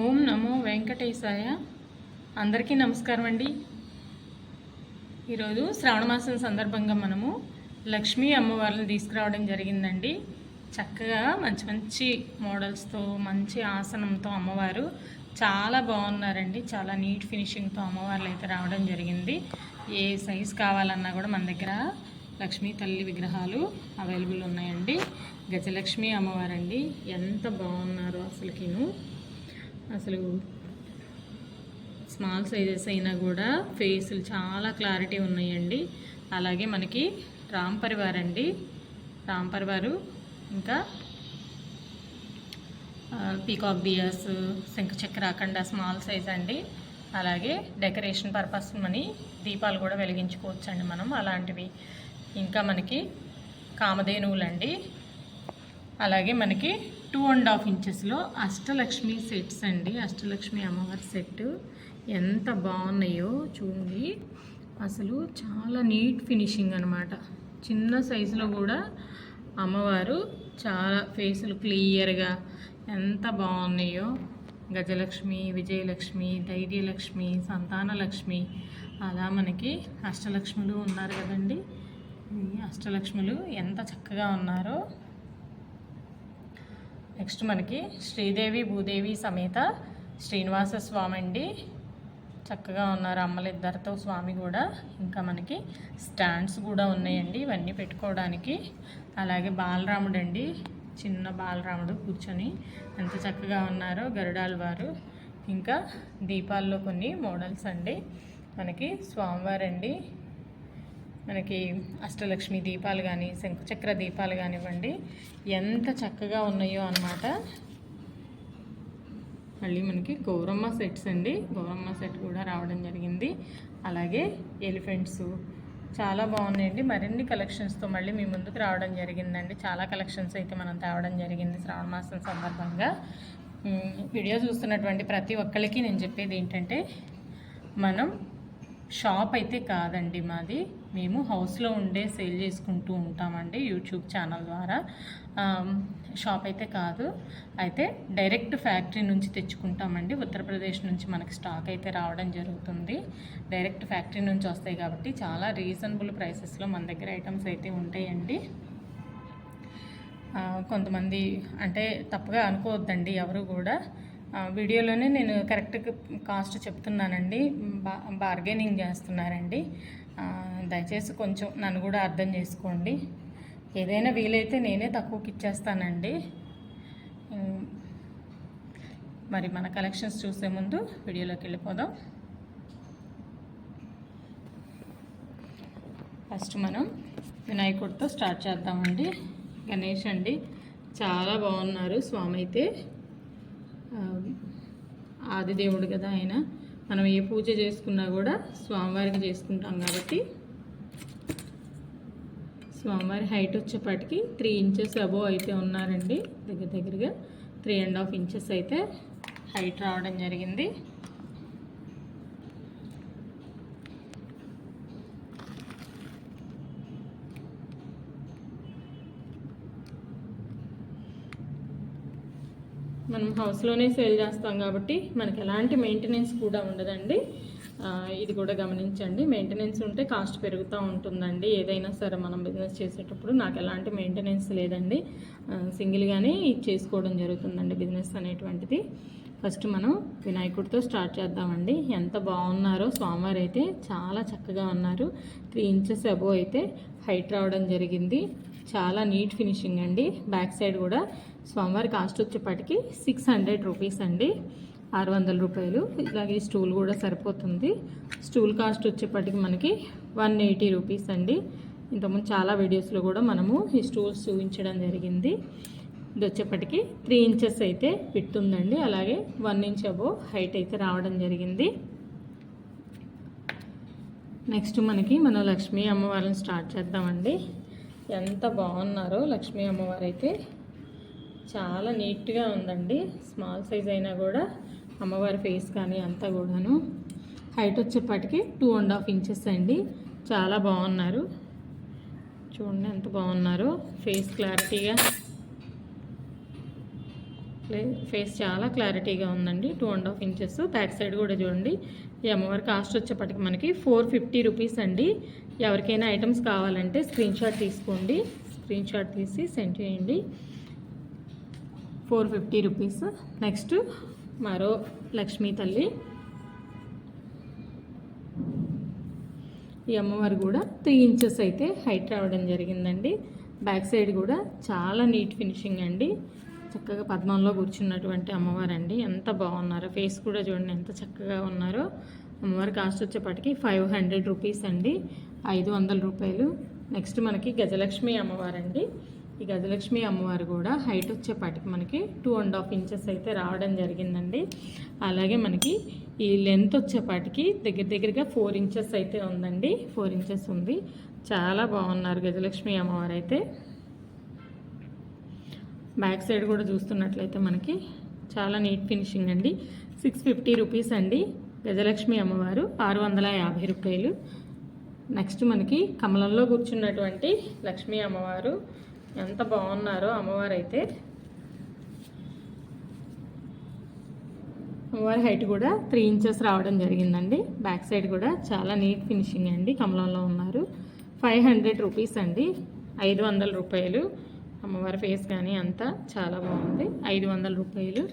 ఓం నమో వెంకటేశాయ. అందరికీ నమస్కారం అండి. ఈరోజు శ్రావణ మాసం సందర్భంగా మనము లక్ష్మీ అమ్మవారిని తీసుకురావడం జరిగిందండి. చక్కగా మంచి మంచి మోడల్స్తో మంచి ఆసనంతో అమ్మవారు చాలా బాగున్నారండి. చాలా నీట్ ఫినిషింగ్తో అమ్మవార్లు అయితే రావడం జరిగింది. ఏ సైజ్ కావాలన్నా కూడా మన దగ్గర లక్ష్మీ తల్లి విగ్రహాలు అవైలబుల్ ఉన్నాయండి. గజలక్ష్మి అమ్మవారండి. ఎంత బాగున్నారో అసలుకిను. అసలు స్మాల్ సైజెస్ అయినా కూడా ఫేసులు చాలా క్లారిటీ ఉన్నాయండి. అలాగే మనకి రామ్ పరివార్ అండి. రామ్ పరివారు ఇంకా పీకాక్ బియర్స్ శంఖచక్ర అఖండ స్మాల్ సైజ్ అండి. అలాగే డెకరేషన్ పర్పస్ మని దీపాలు కూడా వెలిగించుకోవచ్చు అండి మనం అలాంటివి. ఇంకా మనకి కామధేనువులండి. అలాగే మనకి టూ అండ్ హాఫ్ ఇంచెస్లో అష్టలక్ష్మి సెట్స్ అండి. అష్టలక్ష్మి అమ్మవారి సెట్. ఎంత బాగున్నాయో చూడండి. అసలు చాలా నీట్ ఫినిషింగ్ అనమాట చిన్న సైజులో కూడా అమ్మవారు చాలా ఫేసులు క్లియర్గా ఎంత బాగున్నాయో. గజలక్ష్మి విజయలక్ష్మి ధైర్యలక్ష్మి సంతానలక్ష్మి అలా మనకి అష్టలక్ష్ములు ఉన్నారు కదండి. అష్టలక్ష్ములు ఎంత చక్కగా ఉన్నారో నెక్స్ట్ మనకి శ్రీదేవి భూదేవి సమేత శ్రీనివాస స్వామి అండి చక్కగా ఉన్నారు అమ్మలిద్దరితో స్వామి కూడా. ఇంకా మనకి స్టాండ్స్ కూడా ఉన్నాయండి ఇవన్నీ పెట్టుకోవడానికి. అలాగే బాలరాముడు అండి చిన్న బాలరాముడు కూర్చొని ఎంత చక్కగా ఉన్నారో గరుడాల వారు. ఇంకా దీపాల్లో కొన్ని మోడల్స్ అండి. మనకి స్వామివారండి మనకి అష్టలక్ష్మి దీపాలు కానీ శంకుచక్ర దీపాలు కానివ్వండి ఎంత చక్కగా ఉన్నాయో అన్నమాట. మళ్ళీ మనకి గౌరమ్మ సెట్స్ అండి. గౌరమ్మ సెట్ కూడా రావడం జరిగింది. అలాగే ఎలిఫెంట్స్ చాలా బాగున్నాయండి. మరిన్ని కలెక్షన్స్తో మళ్ళీ మీ ముందుకు రావడం జరిగిందండి. చాలా కలెక్షన్స్ అయితే మనం తేవడం జరిగింది శ్రావణ మాసం సందర్భంగా. వీడియో చూస్తున్నటువంటి ప్రతి ఒక్కరికి నేను చెప్పేది ఏంటంటే మనం షాప్ అయితే కాదండి మాది. మేము హౌస్లో ఉండే సేల్ చేసుకుంటూ ఉంటామండి యూట్యూబ్ ఛానల్ ద్వారా. షాప్ అయితే కాదు. అయితే డైరెక్ట్ ఫ్యాక్టరీ నుంచి తెచ్చుకుంటామండి. ఉత్తరప్రదేశ్ నుంచి మనకి స్టాక్ అయితే రావడం జరుగుతుంది. డైరెక్ట్ ఫ్యాక్టరీ నుంచి వస్తాయి కాబట్టి చాలా రీజనబుల్ ప్రైసెస్లో మన దగ్గర ఐటమ్స్ అయితే ఉంటాయండి. కొంతమంది అంటే తప్పుగా అనుకోవద్దండి ఎవరు కూడా. వీడియోలోనే నేను కరెక్ట్ కాస్ట్ చెప్తున్నానండి. బా బార్గెనింగ్ చేస్తున్నారండి. దయచేసి కొంచెం నన్ను కూడా అర్థం చేసుకోండి. ఏదైనా వీలైతే నేనే తక్కువకి ఇచ్చేస్తానండి. మరి మన కలెక్షన్స్ చూసే ముందు వీడియోలోకి వెళ్ళిపోదాం. ఫస్ట్ మనం వినాయకుడితో స్టార్ట్ చేద్దామండి. గణేష్ అండి చాలా బాగున్నారు స్వామి అయితే ఆదిదేవుడు కదా ఆయన. మనం ఏ పూజ చేసుకున్నా కూడా స్వామివారికి చేసుకుంటాం కాబట్టి స్వామివారి హైట్ వచ్చేపాటికి త్రీ ఇంచెస్ అబోవ్ అయితే ఉన్నారండి. దగ్గర దగ్గరగా త్రీ అండ్ హాఫ్ ఇంచెస్ అయితే హైట్ రావడం జరిగింది. మనం హౌస్లోనే సేల్ చేస్తాం కాబట్టి మనకి ఎలాంటి మెయింటెనెన్స్ కూడా ఉండదండి. ఇది కూడా గమనించండి. మెయింటెనెన్స్ ఉంటే కాస్ట్ పెరుగుతూ ఉంటుందండి. ఏదైనా సరే మనం బిజినెస్ చేసేటప్పుడు నాకు ఎలాంటి మెయింటెనెన్స్ లేదండి. సింగిల్గానే చేసుకోవడం జరుగుతుందండి బిజినెస్ అనేటువంటిది. ఫస్ట్ మనం వినాయకుడితో స్టార్ట్ చేద్దామండి. ఎంత బాగున్నారో స్వామివారు అయితే చాలా చక్కగా ఉన్నారు. త్రీ ఇంచెస్ అబోవ్ అయితే హైట్ రావడం జరిగింది. చాలా నీట్ ఫినిషింగ్ అండి. బ్యాక్ సైడ్ కూడా స్వామివారి కాస్ట్ వచ్చేప్పటికి సిక్స్ హండ్రెడ్ రూపీస్ అండి. ఆరు వందల రూపాయలు. ఇలాగే స్టూల్ కూడా సరిపోతుంది. స్టూల్ కాస్ట్ వచ్చేప్పటికి మనకి వన్ ఎయిటీ రూపీస్ అండి. ఇంతకుముందు చాలా వీడియోస్లో కూడా మనము ఈ స్టూల్స్ చూపించడం జరిగింది. ఇది వచ్చేప్పటికి త్రీ ఇంచెస్ అయితే పెట్టుందండి అలాగే వన్ ఇంచ్ అబో హైట్ అయితే రావడం జరిగింది. నెక్స్ట్ మనకి మనం లక్ష్మీ అమ్మవారిని స్టార్ట్ చేద్దామండి. ఎంత బాగున్నారో లక్ష్మీ అమ్మవారు అయితే చాలా నీట్గా ఉందండి. స్మాల్ సైజ్ అయినా కూడా అమ్మవారి ఫేస్ కానీ అంతా కూడాను. హైట్ వచ్చేప్పటికి టూ అండ్ హాఫ్ ఇంచెస్ అండి. చాలా బాగున్నారు. చూడండి ఎంత బాగున్నారో. ఫేస్ క్లారిటీగా ఫేస్ చాలా క్లారిటీగా ఉందండి. Two and half inches. Back side కూడా చూడండి. ఈ అమ్మవారి కాస్ట్ వచ్చేప్పటికి మనకి ఫోర్ ఫిఫ్టీ రూపీస్ అండి. ఎవరికైనా ఐటమ్స్ కావాలంటే స్క్రీన్ షాట్ తీసుకోండి. స్క్రీన్ షాట్ తీసి సెండ్ చేయండి. Four fifty rupees. నెక్స్ట్ మరో లక్ష్మీ తల్లి. ఈ అమ్మవారు కూడా త్రీ ఇంచెస్ అయితే హైట్ రావడం జరిగిందండి. బ్యాక్ సైడ్ కూడా చాలా నీట్ ఫినిషింగ్ అండి. చక్కగా పద్మంలో కూర్చున్నటువంటి అమ్మవారు అండి ఎంత బాగున్నారో. ఫేస్ కూడా చూడండి ఎంత చక్కగా ఉన్నారో. అమ్మవారి కాస్ట్ వచ్చేప్పటికి ఫైవ్ హండ్రెడ్ రూపీస్ అండి. ఐదు వందల రూపాయలు. నెక్స్ట్ మనకి గజలక్ష్మి అమ్మవారు అండి ఈ గజలక్ష్మి అమ్మవారు కూడా హైట్ వచ్చేపాటికి మనకి టూ అండ్ హాఫ్ ఇంచెస్ అయితే రావడం జరిగిందండి. అలాగే మనకి ఈ లెంత్ వచ్చేపాటికి దగ్గర దగ్గరగా ఫోర్ ఇంచెస్ అయితే ఉందండి. ఫోర్ ఇంచెస్ ఉంది. చాలా బాగున్నారు గజలక్ష్మి అమ్మవారు అయితే బ్యాక్ సైడ్ కూడా చూస్తున్నట్లయితే మనకి చాలా నీట్ ఫినిషింగ్ అండి. సిక్స్ ఫిఫ్టీ రూపీస్ అండి గజలక్ష్మి అమ్మవారు. ఆరు వందల యాభై రూపాయలు. నెక్స్ట్ మనకి కమలంలో కూర్చున్నటువంటి లక్ష్మీ అమ్మవారు. ఎంత బాగున్నారో అమ్మవారు అయితే అమ్మవారి హైట్ కూడా త్రీ ఇంచెస్ రావడం జరిగిందండి. బ్యాక్ సైడ్ కూడా చాలా నీట్ ఫినిషింగ్ అండి. కమలంలో ఉన్నారు. ఫైవ్ హండ్రెడ్ రూపీస్ అండి. ఐదు వందల రూపాయలు. అమ్మవారి ఫేస్ కానీ అంతా చాలా బాగుంది. ఐదు వందల రూపాయలు.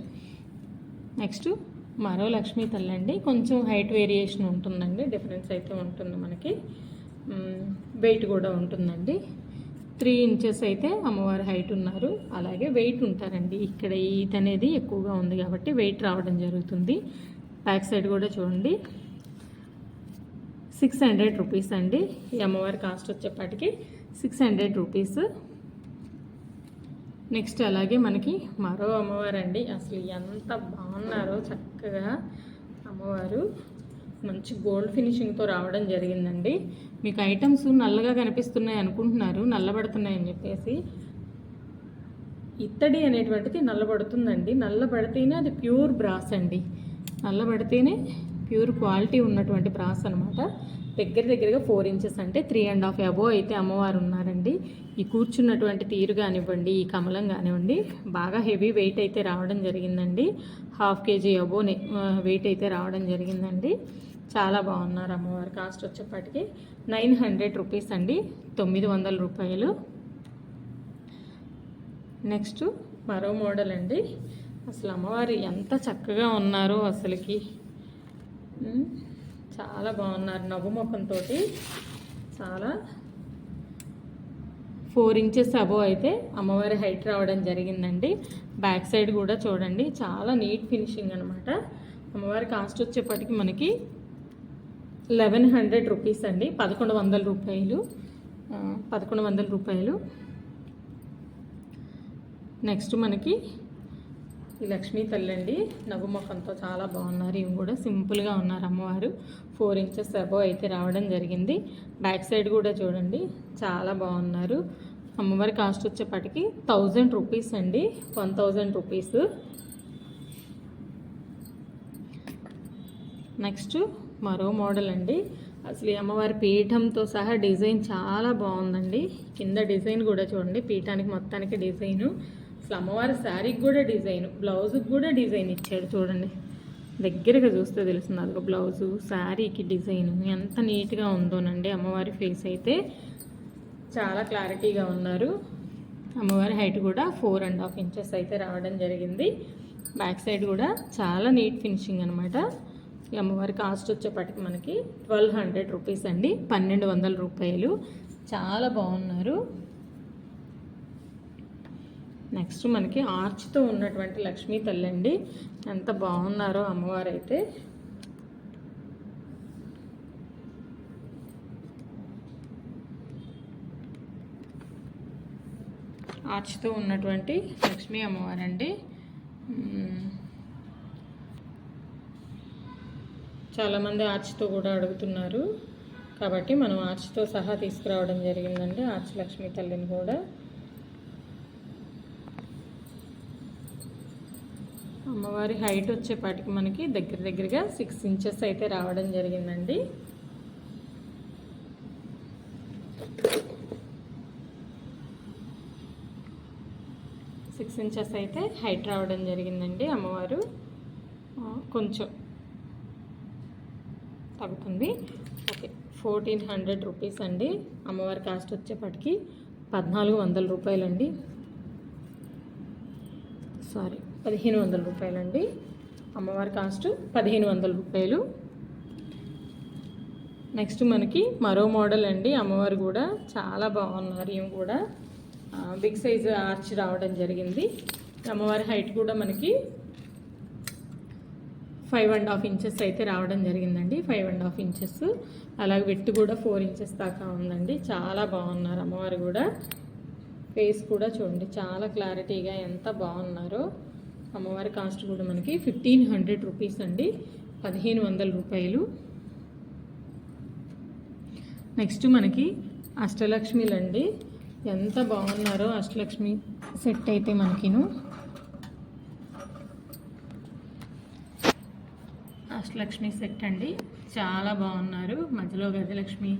నెక్స్ట్ మరో లక్ష్మీ తల్లండి. కొంచెం హైట్ వేరియేషన్ ఉంటుందండి. డిఫరెన్స్ అయితే ఉంటుంది మనకి. వెయిట్ కూడా ఉంటుందండి. త్రీ ఇంచెస్ అయితే అమ్మవారి హైట్ ఉన్నారు. అలాగే వెయిట్ ఉంటారండి. ఇక్కడ ఈత్ అనేది ఎక్కువగా ఉంది కాబట్టి వెయిట్ రావడం జరుగుతుంది. బ్యాక్ సైడ్ కూడా చూడండి. సిక్స్ హండ్రెడ్ రూపీస్ అండి. ఈ అమ్మవారి కాస్ట్ వచ్చేప్పటికి సిక్స్ హండ్రెడ్ రూపీస్. నెక్స్ట్ అలాగే మనకి మరో అమ్మవారు అండి అసలు ఎంత బాగున్నారో చక్కగా అమ్మవారు మంచి గోల్డ్ ఫినిషింగ్తో రావడం జరిగిందండి. మీకు ఐటమ్స్ నల్లగా కనిపిస్తున్నాయి అనుకుంటున్నారు నల్లబడుతున్నాయని చెప్పేసి. ఇత్తడి అనేటువంటిది నల్లబడుతుందండి. నల్లబడితేనే అది ప్యూర్ బ్రాస్ అండి. నల్లబడితేనే ప్యూర్ క్వాలిటీ ఉన్నటువంటి బ్రాస్ అనమాట దగ్గర దగ్గరగా ఫోర్ ఇంచెస్ అంటే త్రీ అండ్ హాఫ్ అబో అయితే అమ్మవారు ఉన్నారండి. ఈ కూర్చున్నటువంటి తీరు కానివ్వండి ఈ కమలం కానివ్వండి బాగా హెవీ వెయిట్ అయితే రావడం జరిగిందండి. హాఫ్ కేజీ అబోనే వెయిట్ అయితే రావడం జరిగిందండి. చాలా బాగున్నారు అమ్మవారి కాస్ట్ వచ్చేప్పటికి నైన్ హండ్రెడ్ రూపీస్ అండి తొమ్మిది వందల రూపాయలు. నెక్స్ట్ మరో మోడల్ అండి. అసలు అమ్మవారు ఎంత చక్కగా ఉన్నారో అసలుకి. చాలా బాగున్నారు నవ్వు ముఖంతో చాలా ఫోర్ ఇంచెస్ అబో అయితే అమ్మవారి హైట్ రావడం జరిగిందండి. బ్యాక్ సైడ్ కూడా చూడండి చాలా నీట్ ఫినిషింగ్ అనమాట అమ్మవారి కాస్ట్ వచ్చేప్పటికి మనకి లెవెన్ హండ్రెడ్ రూపీస్ అండి పదకొండు వందల రూపాయలు. పదకొండు వందల రూపాయలు. నెక్స్ట్ మనకి ఈ లక్ష్మీ తల్లి అండి చాలా బాగున్నారు. ఇవి కూడా సింపుల్గా ఉన్నారు అమ్మవారు. ఫోర్ ఇంచెస్ అబో అయితే రావడం జరిగింది. బ్యాక్ సైడ్ కూడా చూడండి చాలా బాగున్నారు. అమ్మవారి కాస్ట్ వచ్చేప్పటికి థౌజండ్ రూపీస్ అండి. One thousand rupees. నెక్స్ట్ మరో మోడల్ అండి. అసలు ఈ అమ్మవారి పీఠంతో సహా డిజైన్ చాలా బాగుందండి. కింద డిజైన్ కూడా చూడండి పీఠానికి మొత్తానికి డిజైను. అసలు అమ్మవారి శారీకి కూడా డిజైన్ బ్లౌజ్కి కూడా డిజైన్ ఇచ్చాడు చూడండి. దగ్గరగా చూస్తే తెలుస్తుంది అదొక బ్లౌజు శారీకి డిజైన్. ఎంత నీట్గా ఉందోనండి అమ్మవారి ఫేస్ అయితే. చాలా క్లారిటీగా ఉన్నారు. అమ్మవారి హైట్ కూడా ఫోర్ అండ్ హాఫ్ ఇంచెస్ అయితే రావడం జరిగింది. బ్యాక్ సైడ్ కూడా చాలా నీట్ ఫినిషింగ్ అనమాట ఈ అమ్మవారి కాస్ట్ వచ్చేప్పటికి మనకి ట్వెల్వ్ హండ్రెడ్ రూపీస్ అండి పన్నెండు వందల రూపాయలు. చాలా బాగున్నారు. నెక్స్ట్ మనకి ఆర్చ్తో ఉన్నటువంటి లక్ష్మీ తల్లి అండి ఎంత బాగున్నారో అమ్మవారు అయితే ఆర్చ్తో ఉన్నటువంటి లక్ష్మీ అమ్మవారండి. చాలామంది ఆర్చ్తో కూడా అడుగుతున్నారు. కాబట్టి మనం ఆర్చ్తో సహా తీసుకురావడం జరిగిందండి. ఆర్చ్ లక్ష్మీ తల్లిని కూడా. అమ్మవారి హైట్ వచ్చేపాటికి మనకి దగ్గర దగ్గరగా సిక్స్ ఇంచెస్ అయితే రావడం జరిగిందండి. సిక్స్ ఇంచెస్ అయితే హైట్ రావడం జరిగిందండి అమ్మవారు. కొంచెం తగ్గుతుంది. ఓకే ఫోర్టీన్ హండ్రెడ్ రూపీస్ అండి. అమ్మవారి కాస్ట్ వచ్చేపాటికి పద్నాలుగు వందల రూపాయలండి. సారీ. పదిహేను వందల రూపాయలండి. అమ్మవారి కాస్ట్ పదిహేను వందల రూపాయలు. నెక్స్ట్ మనకి మరో మోడల్ అండి. అమ్మవారు కూడా చాలా బాగున్నారు. ఇవి కూడా బిగ్ సైజ్ ఆర్చ్ రావడం జరిగింది. అమ్మవారి హైట్ కూడా మనకి ఫైవ్ అండ్ హాఫ్ ఇంచెస్ అయితే రావడం జరిగిందండి. ఫైవ్ అండ్ హాఫ్ ఇంచెస్ అలాగే వెట్టు కూడా ఫోర్ ఇంచెస్ దాకా ఉందండి. చాలా బాగున్నారు అమ్మవారు కూడా. ఫేస్ కూడా చూడండి చాలా క్లారిటీగా ఎంత బాగున్నారో. అమ్మవారి కాస్ట్ కూడా మనకి ఫిఫ్టీన్ హండ్రెడ్ రూపీస్ అండి. పదిహేను వందల రూపాయలు. నెక్స్ట్ మనకి అష్టలక్ష్మిలు అండి ఎంత బాగున్నారో అష్టలక్ష్మి సెట్ అయితే మనకిను. అష్టలక్ష్మి సెట్ అండి. చాలా బాగున్నారు. మధ్యలో గజలక్ష్మి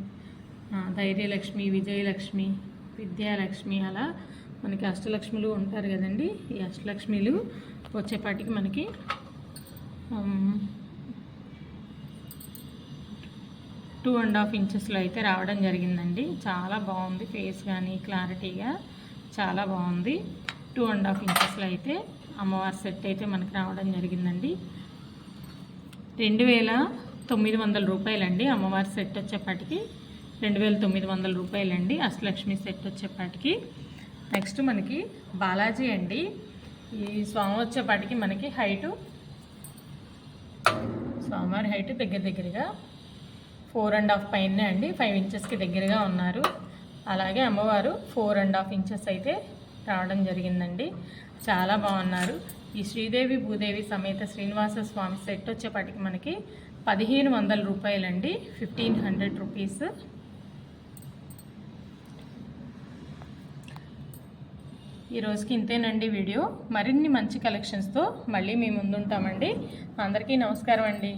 ధైర్యలక్ష్మి విజయలక్ష్మి విద్యాలక్ష్మి అలా మనకి అష్టలక్ష్మిలు ఉంటారు కదండి. ఈ అష్టలక్ష్మిలు వచ్చేపాటికి మనకి టూ అండ్ హాఫ్ ఇంచెస్లో అయితే రావడం జరిగిందండి. చాలా బాగుంది ఫేస్ కానీ క్లారిటీగా చాలా బాగుంది. టూ అండ్ హాఫ్ ఇంచెస్లో అయితే అమ్మవారి సెట్ అయితే మనకి రావడం జరిగిందండి. రెండు వేల తొమ్మిది వందల రూపాయలండి అమ్మవారి సెట్ వచ్చేపాటికి. రెండు వేల తొమ్మిది వందల రూపాయలండి అష్టలక్ష్మి సెట్ వచ్చేపాటికి. నెక్స్ట్ మనకి బాలాజీ అండి. ఈ స్వామి వచ్చేపాటికి మనకి హైటు స్వామివారి హైట్ దగ్గర దగ్గరగా ఫోర్ అండ్ హాఫ్ పైన అండి. ఫైవ్ ఇంచెస్కి దగ్గరగా ఉన్నారు. అలాగే అమ్మవారు ఫోర్ అండ్ హాఫ్ ఇంచెస్ అయితే రావడం జరిగిందండి. చాలా బాగున్నారు. ఈ శ్రీదేవి భూదేవి సమేత శ్రీనివాస స్వామి సెట్ వచ్చేపాటికి మనకి పదిహేను వందల రూపాయలండి. Fifteen hundred rupees. ఈ రోజుకి ఇంతేనండి వీడియో. మరిన్ని మంచి కలెక్షన్స్తో మళ్ళీ మీ ముందుంటామండి. అందరికీ నమస్కారం అండి.